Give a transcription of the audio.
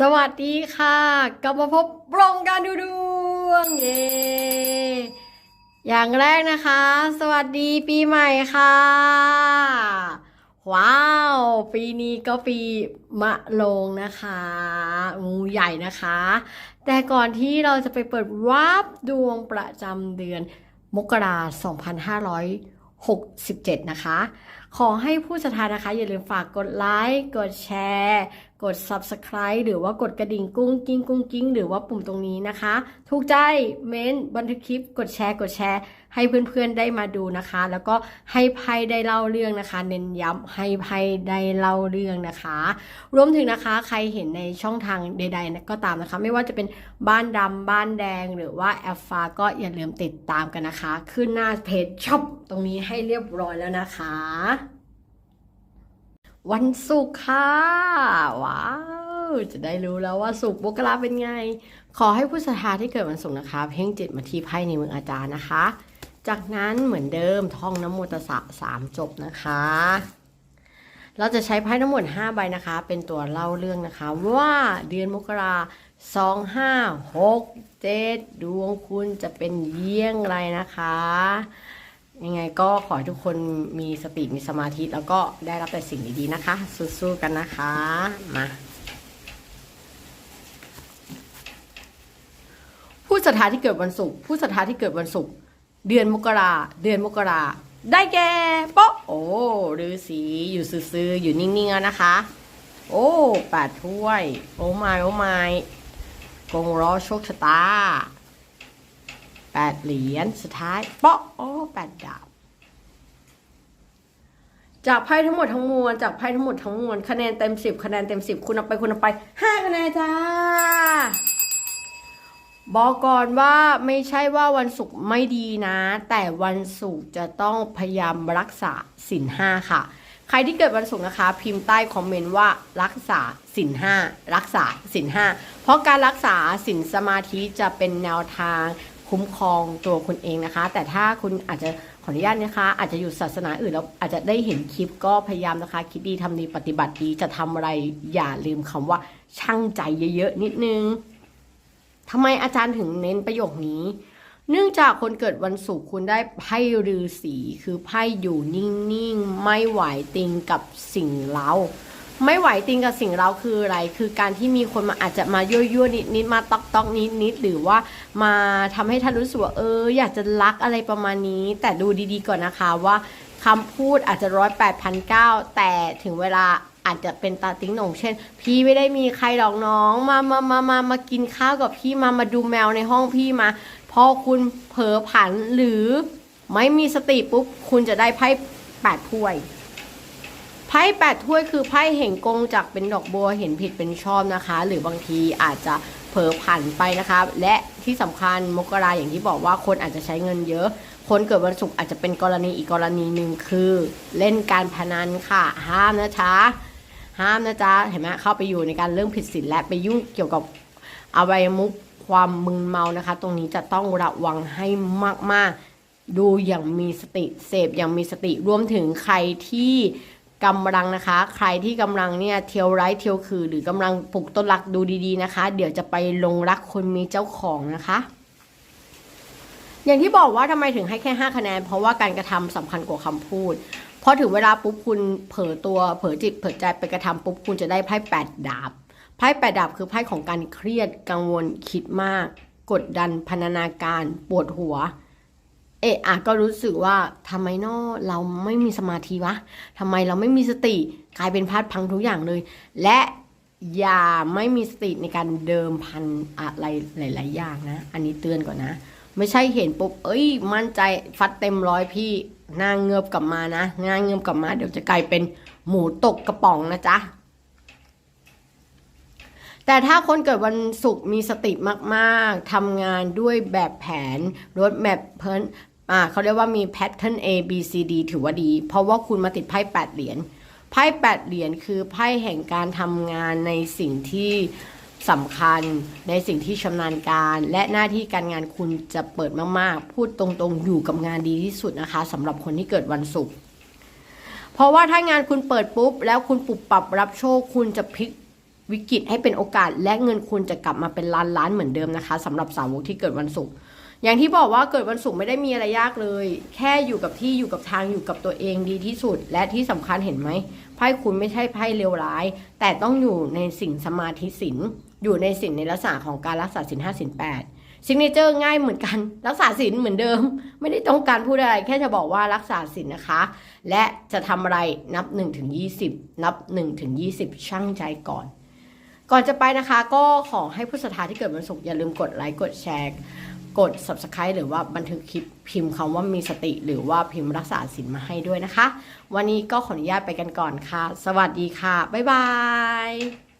สวัสดีค่ะ กลับมาพบโรงการดูดวงเย้อย่างแรกนะคะ สวัสดีปีใหม่ค่ะ ว้าว ปีนี้ก็ปีมะโรงนะคะงูใหญ่นะคะ แต่ก่อนที่เราจะไปเปิดวาบดวงประจำเดือนมกราคม2567 นะคะ ขอให้ผู้ศรัทธานะคะ อย่าลืมฝากกดไลค์ กดแชร์ กด Subscribe หรือว่ากดกระดิ่งกุ้งกิ้งกุ้งกิ้งหรือว่าปุ่มตรงนี้นะคะ ถูกใจเม้นบันทึกคลิป กดแชร์ กดแชร์ ให้เพื่อนๆได้มาดูนะคะ แล้วก็ให้ไพ่ได้เล่าเรื่องนะคะ เน้นย้ำให้ไพ่ได้เล่าเรื่องนะคะ รวมถึงนะคะใครเห็นในช่องทางใดๆก็ตามนะคะ ไม่ว่าจะเป็นบ้านดำบ้านแดงหรือว่าแอฟฟ้าก็อย่าลืมติดตามกันนะคะ ขึ้นหน้าเพจช็อปตรงนี้ให้เรียบร้อยแล้วนะคะ วันศุกร์ค่ะ ว้าว จะได้รู้แล้วว่าศุกร์มกราเป็นไง ขอให้ผู้ศรัทธาที่เกิดวันศุกร์นะคะเพ่งจิตมาที่ไพ่ในมืออาจารย์นะคะ จากนั้นเหมือนเดิมท่องน้ำโมตสสะสามจบนะคะ เราจะใช้ไพ่ทั้งหมด5ใบนะคะ เป็นตัวเล่าเรื่องนะคะ ว่าเดือนมกราสองห้าหกเจ็ดดวงคุณจะเป็นเยี่ยงไรนะคะ ยังไงก็ขอให้ทุกคนมีสติมีสมาธิแล้วก็ได้รับแต่สิ่งดีๆนะคะ สู้ๆกันนะคะ มาผู้ศรัทธาที่เกิดวันศุกร์ผู้ศรัทธาที่เกิดวันศุกร์เดือนมกราเดือนมกราได้แก่โป๊ะโอ้ฤาษีอยู่ซื่อๆอยู่นิ่งๆแล้วนะคะ โอ้แปดถ้วย โอ้ไม่โอ้ไม่กงล้อโชคชะตา แปดเหรียญสุดท้ายเปาะโอ้แปดดาบ จากไพ่ทั้งหมดทั้งมวลจากไพ่ทั้งหมดทั้งมวลคะแนนเต็มสิบคะแนนเต็มสิบคุณเอาไปคุณเอาไปห้าคะแนนจ้าบอกก่อนว่าไม่ใช่ว่าวันศุกร์ไม่ดีนะ แต่วันศุกร์จะต้องพยายามรักษาสินห้าค่ะ ใครที่เกิดวันศุกร์นะคะ พิมพ์ใต้คอมเมนต์ว่ารักษาสินห้ารักษาสินห้าเพราะการรักษาสินสมาธิจะเป็นแนวทาง คุ้มครองตัวคุณเองนะคะ แต่ถ้าคุณอาจจะขออนุญาตนะคะ อาจจะอยู่ศาสนาอื่นแล้วอาจจะได้เห็นคลิปก็พยายามนะคะ คิดดีทำดีปฏิบัติดีจะทำอะไรอย่าลืมคำว่าช่างใจเยอะๆนิดนึงทำไมอาจารย์ถึงเน้นประโยคนี้ เนื่องจากคนเกิดวันศุกร์คุณได้ไพ่ฤาษีคือไพ่อยู่นิ่งๆ ไม่ไหวติงกับสิ่งเร้า ไม่ไหวติงกับสิ่งเราคืออะไร คือการที่มีคนมาอาจจะมายั่วยั่วนิดนิดๆมาตอกตอกนิดนิดๆหรือว่ามาทำให้ท่านรู้สึกว่าเออ อยากจะรักอะไรประมาณนี้ แต่ดูดีๆก่อนนะคะว่าคำพูดอาจจะร้อยแปดพันเก้าแต่ถึงเวลาอาจจะเป็นตาติ้งหนงเช่น พี่ไม่ได้มีใครหรอกน้องมามามามามากินข้าวกับพี่มามาดูแมวในห้องพี่มา พอคุณเผลอผันหรือไม่มีสติปุ๊บ คุณจะได้ไพ่แปดถ้วย ไพ่แปดถ้วยคือไพ่เห่งกงจากเป็นดอกบัวเห็นผิดเป็นชอบนะคะ หรือบางทีอาจจะเผลอผันไปนะคะ และที่สำคัญมกราอย่างที่บอกว่าคนอาจจะใช้เงินเยอะ คนเกิดวันศุกร์อาจจะเป็นกรณีอีกกรณีหนึ่งคือ เล่นการพนันค่ะ ห้ามนะจ๊ะห้ามนะจ๊ะเห็นไหมเข้าไปอยู่ในการเรื่องผิดศีลและไปยุ่งเกี่ยวกับอบายมุขความมึนเมานะคะ ตรงนี้จะต้องระวังให้มาก ๆ ดูอย่างมีสติเสพอย่างมีสติรวมถึงใครที่ กำลังนะคะ ใครที่กำลังเนี่ยเทียวไร้เทียวคือ หรือกำลังปลูกต้นรักดูดีๆนะคะ เดี๋ยวจะไปลงรักคนมีเจ้าของนะคะ อย่างที่บอกว่าทำไมถึงให้แค่ 5 คะแนน เพราะว่าการกระทำสำคัญกว่าคำพูดพอถึงเวลาปุ๊บคุณเผลอตัวเผลอจิตเผลอใจไปกระทำปุ๊บคุณจะได้ไพ่แปดดาบไพ่แปดดาบคือไพ่ของการเครียดกังวลคิดมาก กดดันพันนาการ ปวดหัว เอะอะก็รู้สึกว่าทำไมนอเราไม่มีสมาธิวะทำไมเราไม่มีสติกลายเป็นพลาดพังทุกอย่างเลย และอย่าไม่มีสติในการเดิมพันอะไรหลาย ๆ อย่างนะ อันนี้เตือนก่อนนะ ไม่ใช่เห็นปุ๊บเอ้ย มั่นใจฟัดเต็มร้อยพี่หน้าเงือบกลับมานะหน้าเงือบกลับมา เดี๋ยวจะกลายเป็นหมูตกกระป๋องนะจ๊ะแต่ถ้าคนเกิดวันศุกร์มีสติมาก ๆ ทำงานด้วยแบบแผนรถแมพเพิ่น อ่าเขาเรียกว่ามีแพทเทิร์น A B C D ถือว่าดี เพราะว่าคุณมาติดไพ่แปดเหรียญไพ่แปดเหรียญคือไพ่แห่งการทำงานในสิ่งที่สำคัญในสิ่งที่ชำนาญการ และหน้าที่การงานคุณจะเปิดมากๆ พูดตรงๆ อยู่กับงานดีที่สุดนะคะสำหรับคนที่เกิดวันศุกร์เพราะว่าถ้างานคุณเปิดปุ๊บ แล้วคุณปรับปรับรับโชค คุณจะพลิกวิกฤตให้เป็นโอกาส และเงินคุณจะกลับมาเป็นล้านล้านๆเหมือนเดิมนะคะสำหรับสาวกที่เกิดวันศุกร์ อย่างที่บอกว่าเกิดวันศุกร์ไม่ได้มีอะไรยากเลย แค่อยู่กับที่อยู่กับทางอยู่กับตัวเองดีที่สุด และที่สำคัญเห็นไหมไพ่คุณไม่ใช่ไพ่เลวร้าย แต่ต้องอยู่ในสิ่งสมาธิสินอยู่ในสิ่งในลักษณะของการรักษาสินห้าสินแปดซิกเนเจอร์ง่ายเหมือนกัน รักษาศีลเหมือนเดิม ไม่ได้ต้องการพูดอะไร แค่จะบอกว่ารักษาศีลนะคะ และจะทำอะไรนับ1ถึง20 นับ1ถึง20 ช่างใจก่อน ก่อนจะไปนะคะ ก็ขอให้ผู้ศรัทธาที่เกิดวันศุกร์อย่าลืมกดไลค์กดแชร์ กด subscribe หรือว่าบันทึกคลิปพิมพ์คำว่ามีสติ หรือว่าพิมพ์รักษาศีลมาให้ด้วยนะคะ วันนี้ก็ขออนุญาตไปกันก่อนค่ะ สวัสดีค่ะ บ๊ายบาย